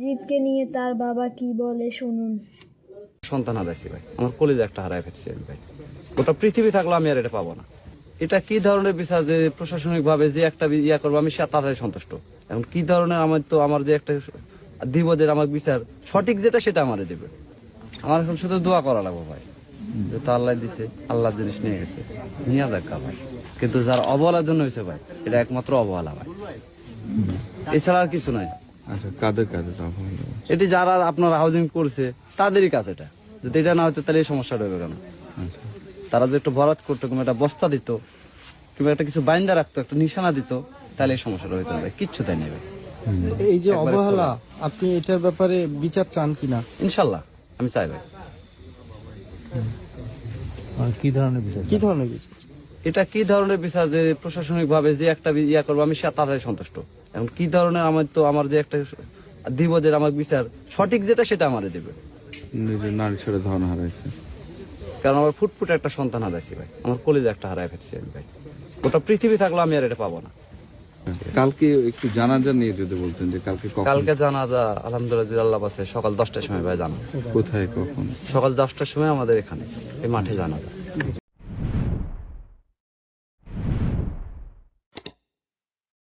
জিতকে নিয়ে তার বাবা কি বলে শুনুন। সন্তান হারাইছি ভাই। আমার কলেজে একটা হারাই ফেলছি আমি ভাই। গোটা পৃথিবী থাকলে আমি আর এটা পাবো না। এটা কি ধরনের বিচার যে প্রশাসনিক ভাবে যে একটা ইয়া করব আমি সে তাতে সন্তুষ্ট। এখন কি ধরনের আমার তো আমার যে একটা দিব যে আমার বিচার সঠিক যেটা সেটা আমারে দেবে। আমার এখন শুধু দোয়া করা লাগবে ভাই। যে তো আল্লাহ দিছে, আল্লাহ জিনিস নিয়ে গেছে। নিয়ে দেখা ভাই। কিন্তু যার অবহেলার জন্য হয়েছে ভাই, এটা একমাত্র অবহেলা ভাই। এছাড়া আর কিছু নাই। আচ্ছা কাদের কাদের এটি যারা আপনার হাউজিং করছে তাদেরই কাজ এটা। যদি এটা না হতো তাহলে এই সমস্যাটা হবে কেন? আচ্ছা। তারা যদি একটু বরাত করতো কিংবা একটা বস্তা দিত কিংবা একটা কিছু বাইন্দা রাখতো একটা নিশানা দিত তাহলে এই সমস্যাটা হইতে হবে কিচ্ছু তাই নেবে এই যে অবহেলা আপনি এটার ব্যাপারে বিচার চান কিনা? ইনশাল্লাহ আমি চাই ভাই। কি ধরনের বিচার কি ধরনের বিচার এটা কি ধরনের বিচার যে প্রশাসনিক ভাবে যে একটা ইয়া করব আমি সে তাতে সন্তুষ্ট। এখন কি ধরনের আমার তো আমার যে একটা দিব যে আমার বিচার সঠিক যেটা সেটা আমারে দেবে। নারী ছেড়ে ধন হারাইছে। কারণ আমার ফুটফুটে একটা সন্তান হারাইছি ভাই। আমার কলেজে একটা হারাই ফেলছি আমি ভাই। গোটা পৃথিবী থাকলে আমি আর এটা পাবো না। কালকে একটু জানাজা নিয়ে যদি বলতেন যে কালকে কালকে জানাজা আলহামদুলিল্লাহ আল্লাহ পাশে। সকাল দশটার সময় ভাই জানা কোথায় কখন? সকাল দশটার সময় আমাদের এখানে এই মাঠে জানাজা।